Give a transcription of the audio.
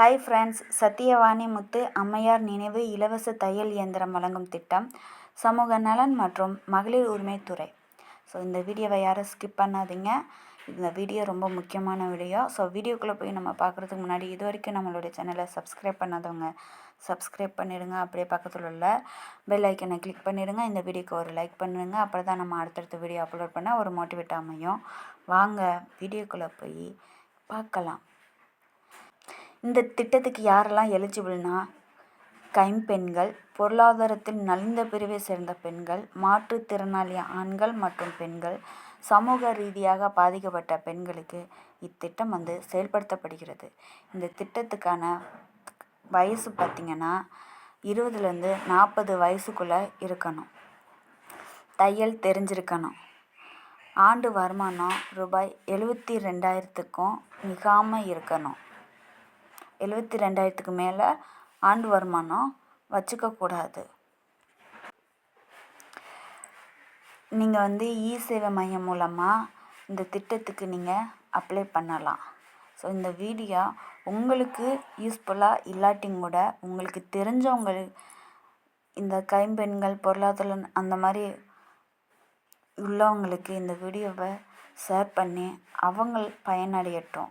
Hi friends Sathiyavani முத்து அம்மையார் நினைவு இலவச தையல் இயந்திரம் வழங்கும் திட்டம் சமூக நலன் மற்றும் மகளிர் உரிமைத்துறை ஸோ இந்த வீடியோவை யாரும் ஸ்கிப் பண்ணாதீங்க. இந்த வீடியோ ரொம்ப முக்கியமான வீடியோ. ஸோ வீடியோக்குள்ளே போய் நம்ம பார்க்குறதுக்கு முன்னாடி இது வரைக்கும் நம்மளுடைய சேனலை சப்ஸ்கிரைப் பண்ணாதவங்க சப்ஸ்கிரைப் பண்ணிடுங்க. அப்படியே பக்கத்தில் உள்ள பெல் ஐக்கனை கிளிக் பண்ணிடுங்க. இந்த வீடியோக்கு ஒரு லைக் பண்ணுங்க. அப்புறம் தான் நம்ம அடுத்தடுத்த வீடியோ அப்லோட் பண்ணால் ஒரு மோட்டிவேட் அமையும். வாங்க வீடியோக்குள்ளே போய் பார்க்கலாம். இந்த திட்டத்துக்கு யாரெல்லாம் எலிஜிபிள்னா கைம்பெண்கள் பொருளாதாரத்தில் நலிந்த பிரிவை சேர்ந்த பெண்கள் மாற்றுத்திறனாளி ஆண்கள் மற்றும் பெண்கள் சமூக ரீதியாக பாதிக்கப்பட்ட பெண்களுக்கு இத்திட்டம் வந்து செயல்படுத்தப்படுகிறது. இந்த திட்டத்துக்கான வயசு பார்த்திங்கன்னா இருபதுலேருந்து நாற்பது வயசுக்குள்ளே இருக்கணும். தையல் தெரிஞ்சிருக்கணும். ஆண்டு வருமானம் ரூபாய் எழுபத்தி ரெண்டாயிரத்துக்கும் மிகாமல் இருக்கணும். எழுபத்தி ரெண்டாயிரத்துக்கு மேலே ஆண்டு வருமானம் வச்சுக்கக்கூடாது நீங்கள் வந்து இ சேவை மையம் மூலமாக இந்த திட்டத்துக்கு நீங்கள் அப்ளை பண்ணலாம். ஸோ இந்த வீடியோ உங்களுக்கு யூஸ்ஃபுல்லாக இல்லாட்டியும் கூட உங்களுக்கு தெரிஞ்சவங்க இந்த கைம்பெண்கள் பொருளாதார அந்த மாதிரி உள்ளவங்களுக்கு இந்த வீடியோவை ஷேர் பண்ணி அவங்க பயனடையட்டும்.